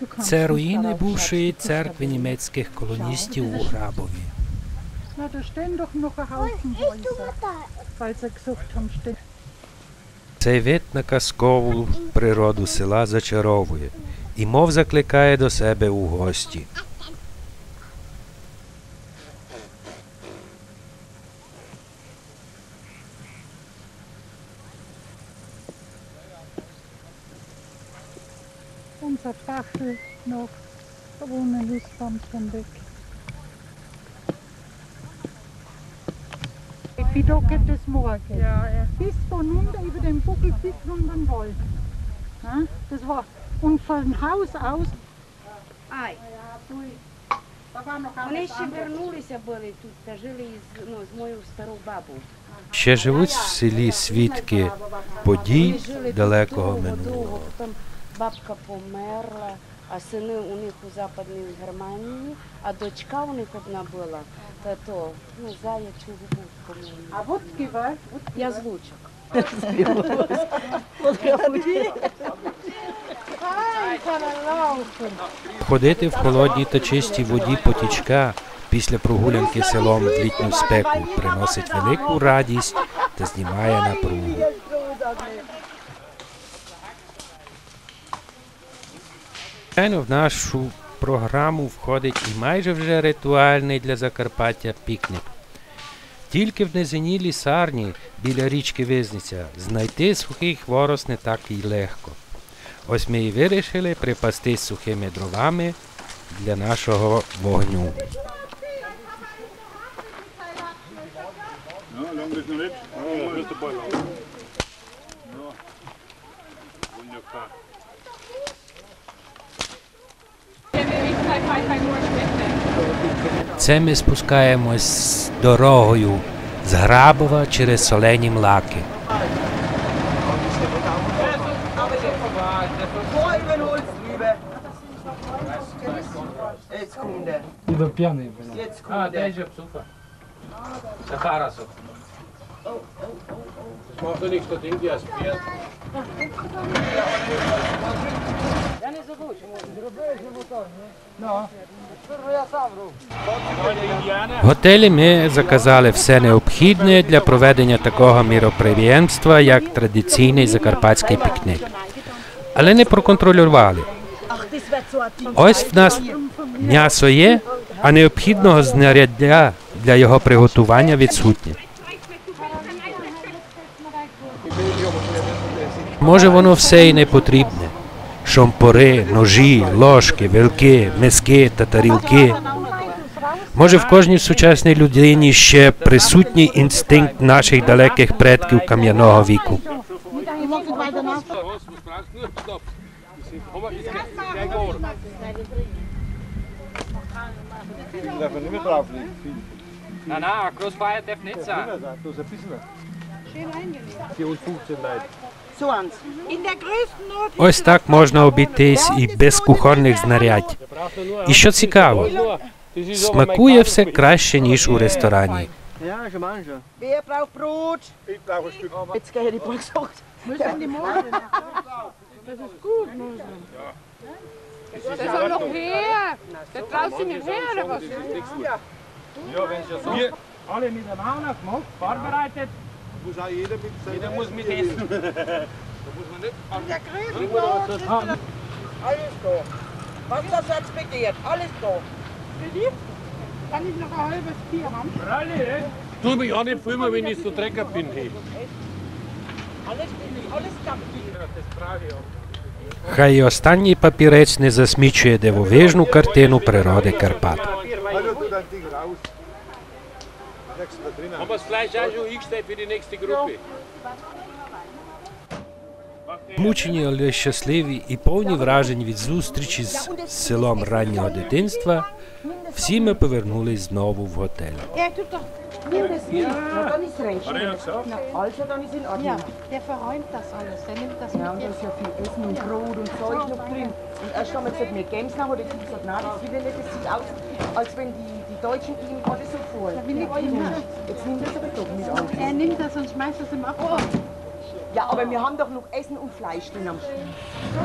Kannst Це руїни бувшої церкви німецьких колоністів у Грабові. Steht. Цей вид на казкову природу села зачаровує і мов закликає до себе у гості. Unser Bachel noch, da wohnen Nussbaum schon weg. Wie geht das morgen? Ja, ja. Bis von unten über den Buckel bis runter den Wald. Ja, das war. Und von Haus aus. Ай, вони ще вернулися були тут та жили із, ну, з мою стару бабу. Ще живуть в селі свідки подій далекого минулого. Бабка померла, а сини у них у Западній Германії, а дочка у них одна була, та то, ну, заячу губу, по-моєму. А вот gewalt, Я з Лучок. Ходити в холодній та чистій воді потічка після прогулянки селом в літню спеку приносить велику радість та знімає напругу. Звичайно, в нашу програму входить і майже вже ритуальний для Закарпаття пікнік. Тільки в низині лісарні біля річки Визниця знайти сухий хворост не так і легко. Ось ми і вирішили припастись сухими дровами для нашого вогню. Ja. Ja. Це ми спускаємось дорогою з Грабова через солені млаки. Jetzt А, ja super. Sahara so. Das В готелі ми заказали все необхідне для проведення такого міроприємства, як традиційний закарпатський пікник. Але не проконтролювали. Ось в нас м'ясо є, а необхідного знаряддя для його приготування відсутнє. Може, воно все і не потрібне. Шомпори, ножі, ложки, вилки, миски та тарілки. Може, в кожній сучасній людині ще присутній інстинкт наших далеких предків кам'яного віку. Ist ein bisschen. Für uns 15 Leute. So. Ось так можна обійтись і без кухонних знарядь. І що цікаво, смакує все краще, ніж у restauraні. Ja, Brot? Ich? Wir alle miteinander gemacht, vorbereitet. Muss auch jeder mit seinem Jeder muss mit essen. Alles da. Was das jetzt begehrt, alles da. Kann ich noch ein halbes Bier haben? Tu mich auch nicht filmen, wenn ich so drecker bin. Hey. Alles, alles kann da. Хай і останній папірець не засмічує дивовижну картину природи Карпат. Also Fleisch auch schon hingestellt für die nächste Gruppe? Мучені, але щасливі і повні вражень від зустрічі з селом раннього дитинства, всі ми повернулись знову в готель. Er also, Ja, die Deutschen gehen alles so vor. Da bin ich Ja, Jetzt nimmt das aber doch nicht an. Er nimmt das und schmeißt das im Abfall. Ja, aber wir haben doch noch Essen und Fleisch drin am Stiel.